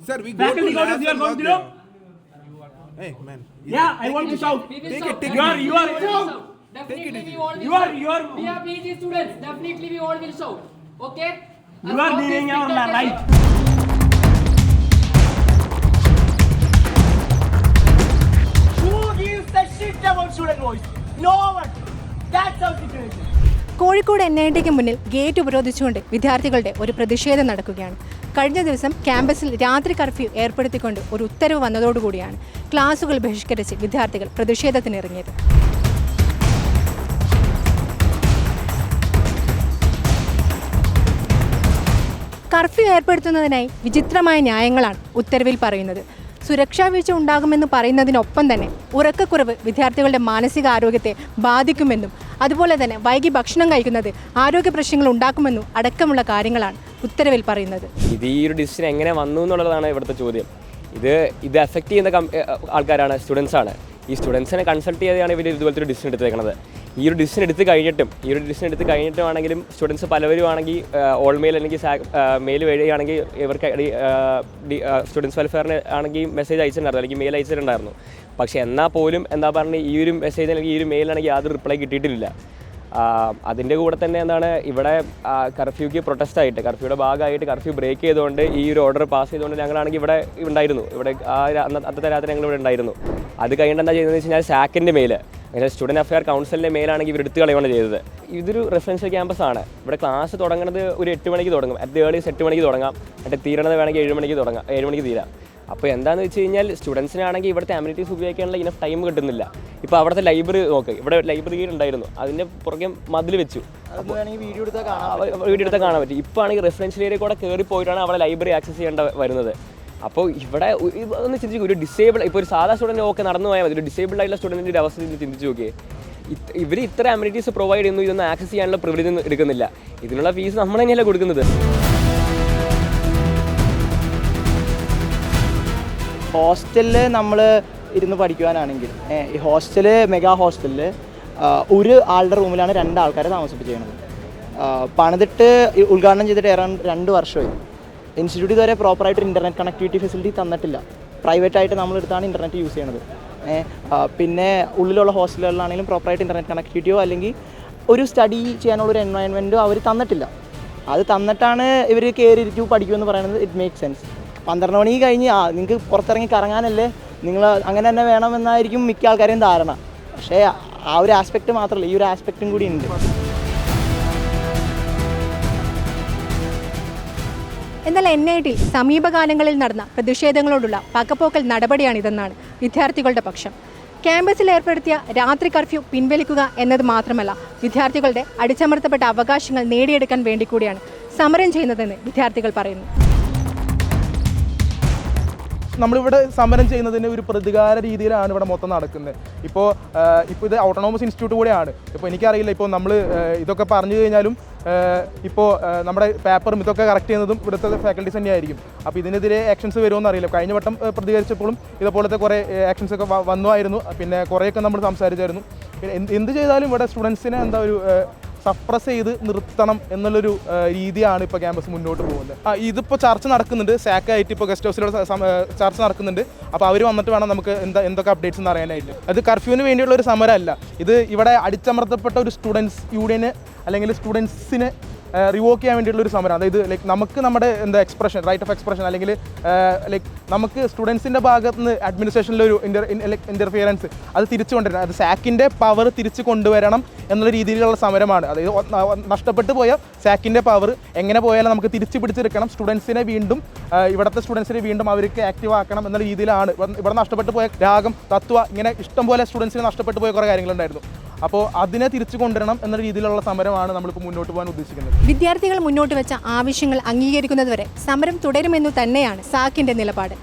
Sir, we go to class and work there. Hey, man. Yeah, I want to shout. We will Take it, take You are, you are, Definitely we all will you are, shout. you are, We are PG students. Definitely we all will shout. Okay? you are leaving our right. Who gives a shit about student voice? No one. That's our situation. Kozhikode N I tick മുന്നിൽ gate ഉപരോധിച്ചുകൊണ്ട് വിദ്യാർത്ഥികളുടെ ഒരു പ്രതിഷേധം നടക്കുകയാണ് കഴിഞ്ഞ ദിവസം ക്യാമ്പസിൽ രാത്രി കർഫ്യൂ ഏർപ്പെടുത്തിക്കൊണ്ട് ഒരു ഉത്തരവ് വന്നതോടുകൂടിയാണ് ക്ലാസുകൾ ബഹിഷ്കരിച്ച് വിദ്യാർത്ഥികൾ പ്രതിഷേധത്തിനിറങ്ങിയത്. കർഫ്യൂ ഏർപ്പെടുത്തുന്നതിനായി വിചിത്രമായ ന്യായങ്ങളാണ് ഉത്തരവിൽ പറയുന്നത്. സുരക്ഷാ വീഴ്ച ഉണ്ടാകുമെന്ന് പറയുന്നതിനൊപ്പം തന്നെ ഉറക്കക്കുറവ് വിദ്യാർത്ഥികളുടെ മാനസികാരോഗ്യത്തെ ബാധിക്കുമെന്നും അതുപോലെ തന്നെ വൈകി ഭക്ഷണം കഴിക്കുന്നത് ആരോഗ്യ പ്രശ്നങ്ങൾ ഉണ്ടാക്കുമെന്നും അടക്കമുള്ള കാര്യങ്ങളാണ് ഉത്തരവിൽ പറയുന്നത്. ഇത് ഈ ഒരു ഡിസിഷൻ എങ്ങനെ വന്നു എന്നുള്ളതാണ് ഇവിടുത്തെ ചോദ്യം. ഇത് ഇത് എഫക്റ്റ് ചെയ്യുന്ന ആൾക്കാരാണ് സ്റ്റുഡൻസ് ആണ്. ഈ സ്റ്റുഡൻസിനെ കൺസൾട്ട് ചെയ്താണ് ഇവർ ഇതുപോലത്തെ ഒരു ഡിസിഷൻ എടുത്തേക്കുന്നത് ഈ ഒരു ഡിസിഷൻ എടുത്ത് കഴിഞ്ഞിട്ടും ഈ ഒരു ഡിസിഷൻ എടുത്ത് കഴിഞ്ഞിട്ടുമാണെങ്കിലും സ്റ്റുഡൻസ് പലവരും ആണെങ്കിൽ ഓൾ മെയിൽ അല്ലെങ്കിൽ മെയിൽ വഴിയാണെങ്കിൽ ഇവർക്ക് സ്റ്റുഡൻസ് വെൽഫെയറിന് ആണെങ്കിൽ മെസ്സേജ് അയച്ചിട്ടുണ്ടായിരുന്നു അല്ലെങ്കിൽ മെയിൽ അയച്ചിട്ടുണ്ടായിരുന്നു. പക്ഷേ എന്നാൽ പോലും എന്താ പറഞ്ഞ് ഈ ഒരു മെസ്സേജ് അല്ലെങ്കിൽ ഈ ഒരു മെയിലാണെങ്കിൽ യാതൊരു റിപ്ലൈ കിട്ടിയിട്ടില്ല. അതിന്റെ കൂടെ തന്നെ എന്താണ് ഇവിടെ കർഫ്യൂക്ക് പ്രൊട്ടസ്റ്റ് ആയിട്ട് കർഫ്യൂയുടെ ഭാഗമായിട്ട് കർഫ്യൂ ബ്രേക്ക് ചെയ്തുകൊണ്ട് ഈ ഒരു ഓർഡർ പാസ് ചെയ്തുകൊണ്ട് ഞങ്ങളാണെങ്കിൽ ഇവിടെ ഉണ്ടായിരുന്നു. ഇവിടെ ആ അന്നത്തെ രാത്രി ഞങ്ങൾ ഇവിടെ ഉണ്ടായിരുന്നു. അത് കഴിഞ്ഞിട്ട് എന്താ ചെയ്തതെന്ന് വെച്ച് കഴിഞ്ഞാൽ സാക്കിന്റെ മെയിൽ അങ്ങനെ സ്റ്റുഡന്റ് അഫെയർ കൗൺസിലിന്റെ മേലാണെങ്കിൽ ഇവർ എടുത്ത് കളയുകയാണ് ചെയ്തത്. ഇതൊരു റെഫറൻഷ്യൽ ക്യാമ്പസ് ആണ്. ഇവിടെ ക്ലാസ് തുടങ്ങുന്നത് ഒരു എട്ട് മണിക്ക് തുടങ്ങും. അറ്റ് ദി ഏർലീസ് എട്ട് മണിക്ക് തുടങ്ങാം. എന്നിട്ട് തീരണത് വേണമെങ്കിൽ ഏഴ് മണിക്ക് തുടങ്ങാം. ഏഴ് മണിക്ക് തീരാം. അപ്പോൾ എന്താണെന്ന് വെച്ച് കഴിഞ്ഞാൽ സ്റ്റുഡൻസിനാണെങ്കിൽ ഇവിടുത്തെ അമ്യൂണിറ്റീസ് ഉപയോഗിക്കാനുള്ള ഇനഫ് ടൈം കിട്ടുന്നില്ല. ഇപ്പോൾ അവിടുത്തെ ലൈബ്രറി നോക്ക്. ഇവിടെ ലൈബ്രറി ഉണ്ടായിരുന്നു. അതിന്റെ പുറകെ മതിൽ വെച്ചു. വീഡിയോ എടുത്താൽ കാണാൻ വീഡിയോ എടുത്താൽ കാണാൻ പറ്റും. ഇപ്പോൾ ആണെങ്കിൽ റെഫറൻഷ്യൽ ഏരിയ കൂടെ കയറി പോയിട്ടാണ് അവിടെ ലൈബ്രറി ആക്സസ് ചെയ്യേണ്ട വരുന്നത്. അപ്പോൾ ഇവിടെ ഒന്ന് ചിന്തിച്ചു ഒരു ഡിസേബിൾ ഇപ്പോൾ ഒരു സാധാ സ്റ്റുഡന്റ് ഒക്കെ നടന്നു പോയാൽ മതി. ഒരു ഡിസേബിൾ ആയിട്ടുള്ള സ്റ്റുഡന്റിന്റെ ഒരു അവസ്ഥ ചിന്തിച്ച് നോക്കിയേ ഇവർ ഇത്ര അമ്യൂണിറ്റീസ് പ്രൊവൈഡ് ചെയ്യുന്നു ഇതൊന്നും ആക്സസ് ചെയ്യാനുള്ള പ്രിവിലേജ് ഒന്നും എടുക്കുന്നില്ല. ഇതിനുള്ള ഫീസ് നമ്മൾ തന്നെയല്ല കൊടുക്കുന്നത്. ഹോസ്റ്റലിൽ നമ്മൾ ഇരുന്ന് പഠിക്കുവാനാണെങ്കിൽ ഈ ഹോസ്റ്റൽ മെഗാ ഹോസ്റ്റലിൽ ഒരു ആളുടെ റൂമിലാണ് രണ്ട് ആൾക്കാരെ താമസിപ്പിച്ചിരിക്കുന്നത് പണിതിട്ട് ഉദ്ഘാടനം ചെയ്തിട്ട് ഏറെ രണ്ട് വർഷമായി. ഇൻസ്റ്റിറ്റ്യൂട്ട് ഇതുവരെ പ്രോപ്പറായിട്ട് ഇന്റർനെറ്റ് കണക്ടിവിറ്റി ഫെസിലിറ്റി തന്നിട്ടില്ല. പ്രൈവറ്റ് ആയിട്ട് നമ്മളെടുത്താണ് ഇന്റർനെറ്റ് യൂസ് ചെയ്യണത്. പിന്നെ ഉള്ളിലുള്ള ഹോസ്റ്റലുകളിലാണെങ്കിലും പ്രോപ്പറായിട്ട് ഇന്റർനെറ്റ് കണക്ടിവിറ്റിയോ അല്ലെങ്കിൽ ഒരു സ്റ്റഡി ചെയ്യാനുള്ള ഒരു എൻവയൺമെന്റോ അവർ തന്നിട്ടില്ല. അത് തന്നിട്ടാണ് ഇവർ കയറി ഇരിക്കൂ പഠിക്കുമെന്ന് പറയുന്നത്. ഇറ്റ് മേക്ക് സെൻസ് പന്ത്രണ്ട് മണി കഴിഞ്ഞ് ആ നിങ്ങൾക്ക് പുറത്തിറങ്ങി കറങ്ങാനല്ലേ? നിങ്ങൾ അങ്ങനെ തന്നെ വേണമെന്നായിരിക്കും മിക്ക ആൾക്കാരെയും ധാരണ. പക്ഷേ ആ ഒരു ആസ്പെക്റ്റ് മാത്രമല്ല ഈ ഒരു ആസ്പെക്റ്റും കൂടി ഉണ്ട്. എന്നാൽ എൻ ഐ ടി സമീപകാലങ്ങളിൽ നടന്ന പ്രതിഷേധങ്ങളോടുള്ള പകപ്പോക്കൽ നടപടിയാണിതെന്നാണ് വിദ്യാർത്ഥികളുടെ പക്ഷം. ക്യാമ്പസിൽ ഏർപ്പെടുത്തിയ രാത്രി കർഫ്യൂ പിൻവലിക്കുക എന്നത് മാത്രമല്ല വിദ്യാർത്ഥികളുടെ അടിച്ചമർത്തപ്പെട്ട അവകാശങ്ങൾ നേടിയെടുക്കാൻ വേണ്ടി കൂടിയാണ് സമരം ചെയ്യുന്നതെന്ന് വിദ്യാർത്ഥികൾ പറയുന്നു. നമ്മളിവിടെ സമരം ചെയ്യുന്നതിന് ഒരു പ്രതികാര രീതിയിലാണ് ഇവിടെ മൊത്തം നടക്കുന്നത്. ഇപ്പോൾ ഇപ്പോൾ ഇത് ഓട്ടോണോമസ് ഇൻസ്റ്റിറ്റ്യൂട്ട് കൂടെയാണ്. ഇപ്പോൾ എനിക്കറിയില്ല ഇപ്പോൾ നമ്മൾ ഇതൊക്കെ പറഞ്ഞു കഴിഞ്ഞാലും ഇപ്പോൾ നമ്മുടെ പേപ്പറും ഇതൊക്കെ കറക്റ്റ് ചെയ്യുന്നതും ഇവിടുത്തെ ഫാക്കൽറ്റീസ് തന്നെയായിരിക്കും. അപ്പോൾ ഇതിനെതിരെ ആക്ഷൻസ് വരുമോ അറിയില്ല കഴിഞ്ഞ വട്ടം പ്രതികരിച്ചപ്പോഴും ഇതുപോലത്തെ കുറേ ആക്ഷൻസ് ഒക്കെ വന്നു വന്നുമായിരുന്നു. പിന്നെ കുറേയൊക്കെ നമ്മൾ സംസാരിച്ചായിരുന്നു. പിന്നെ എന്ത് ചെയ്താലും ഇവിടെ സ്റ്റുഡൻസിനെ എന്താ ഒരു സപ്രസ് ചെയ്ത് നിർത്തണം എന്നുള്ളൊരു രീതിയാണ് ഇപ്പോൾ ക്യാമ്പസ് മുന്നോട്ട് പോകുന്നത്. ഇതിപ്പോൾ ചർച്ച നടക്കുന്നുണ്ട്. സാക്കായിട്ട് ഇപ്പോൾ ഗസ്റ്റ് ഹൗസിലൂടെ ചർച്ച നടക്കുന്നുണ്ട്. അപ്പോൾ അവർ വന്നിട്ട് വേണം നമുക്ക് എന്താ എന്തൊക്കെ അപ്ഡേറ്റ്സ് എന്ന് അറിയാനായിട്ട്. അത് കർഫ്യൂവിന് വേണ്ടിയുള്ള ഒരു സമരമല്ല. ഇത് ഇവിടെ അടിച്ചമർത്തപ്പെട്ട ഒരു സ്റ്റുഡൻസ് യൂണിയന് അല്ലെങ്കിൽ സ്റ്റുഡൻസിന് റിവോക്ക് ചെയ്യാൻ വേണ്ടിയിട്ടുള്ള ഒരു സമരം. അതായത് ലൈക്ക് നമുക്ക് നമ്മുടെ എന്താ എക്സ്പ്രഷൻ റൈറ്റ് ഓഫ് എക്സ്പ്രഷൻ അല്ലെങ്കിൽ ലൈക്ക് നമുക്ക് സ്റ്റുഡൻസിന്റെ ഭാഗത്ത് നിന്ന് അഡ്മിനിസ്ട്രേഷനിലെ ഒരു ഇന്റർ ഇന്റർഫിയറൻസ് അത് തിരിച്ചു കൊണ്ടുവരണം അത് സാക്കിന്റെ പവർ തിരിച്ചു കൊണ്ടുവരണം എന്നുള്ള രീതിയിലുള്ള സമരമാണ്. അതായത് നഷ്ടപ്പെട്ടു പോയ സാക്കിന്റെ പവർ എങ്ങനെ പോയാലും നമുക്ക് തിരിച്ചു പിടിച്ചെടുക്കണം. സ്റ്റുഡൻസിനെ വീണ്ടും ഇവിടുത്തെ സ്റ്റുഡൻസിനെ വീണ്ടും അവർക്ക് ആക്റ്റീവ് ആക്കണം എന്നുള്ള രീതിയിലാണ്. ഇവിടെ നഷ്ടപ്പെട്ടു പോയ രാഗം തത്വ ഇങ്ങനെ ഇഷ്ടംപോലെ സ്റ്റുഡൻസിന് നഷ്ടപ്പെട്ടു പോയ കുറേ കാര്യങ്ങളുണ്ടായിരുന്നു. അപ്പോൾ അതിനെ തിരിച്ചു കൊണ്ടുവരണം എന്ന രീതിയിലുള്ള സമരമാണ് നമ്മളിപ്പോൾ മുന്നോട്ട് പോകാൻ ഉദ്ദേശിക്കുന്നത്. വിദ്യാർത്ഥികൾ മുന്നോട്ട് വെച്ച ആവശ്യങ്ങൾ അംഗീകരിക്കുന്നതുവരെ സമരം തുടരുമെന്നു തന്നെയാണ് സാക്കിന്റെ നിലപാട്.